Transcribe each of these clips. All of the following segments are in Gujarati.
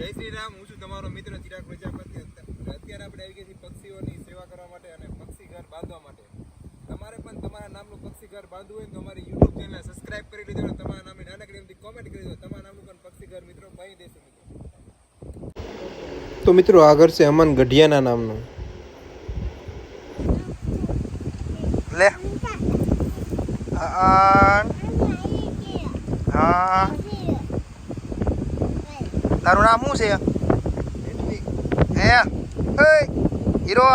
જય શ્રી રામ. હું છું તમારો મિત્ર ચિરાગ પ્રજાપતિ. અત્યારે આપણે આવી ગઈ છીએ પક્ષીઓની સેવા કરવા માટે અને પક્ષી ઘર બાંધવા માટે. તમારે પણ તમારા નામનું પક્ષી ઘર બાંધવું હોય તો અમારી યુટ્યુબ ચેનલ સબસ્ક્રાઇબ કરી લીધો અને તમારા નામે નાનકડી એમથી કોમેન્ટ કરી દો તમારા નામનું પણ પક્ષી ઘર મિત્રો બાંધી દેશે મિત્રો. તો મિત્રો આ ઘર છે અમન ગઢિયાના નામનું. લે. હા તારું નામ શું છે? હે? હીરો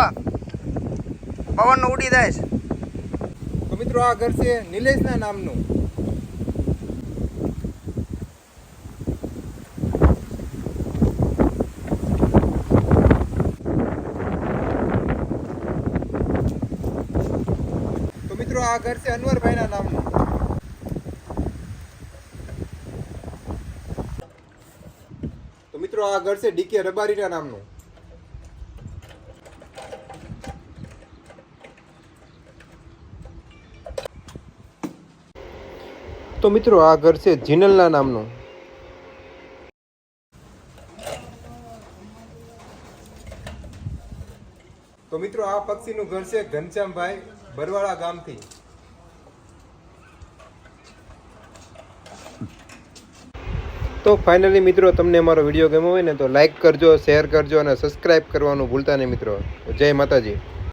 પવન નો ઉડી છે. તો મિત્રો આ ઘર છે નિલેશના નામનું. તો મિત્રો આ ઘર છે અનવરભાઈના નામનું. મિત્રો, આ ઘર છે ડીકે રબારીના નામનું. તો મિત્રો, આ ઘર છે જીનલના નામનું. તો મિત્રો, આ પક્ષીનું ઘર છે ઘનશ્યામભાઈ બરવાળા ગામથી. તો ફાઇનલી મિત્રો, તમને અમારો વીડિયો ગમ્યો હોય ને તો લાઈક કરજો શેર કરજો અને સબસ્ક્રાઈબ કરવાનું ભૂલતા નહીં મિત્રો. જય માતાજી.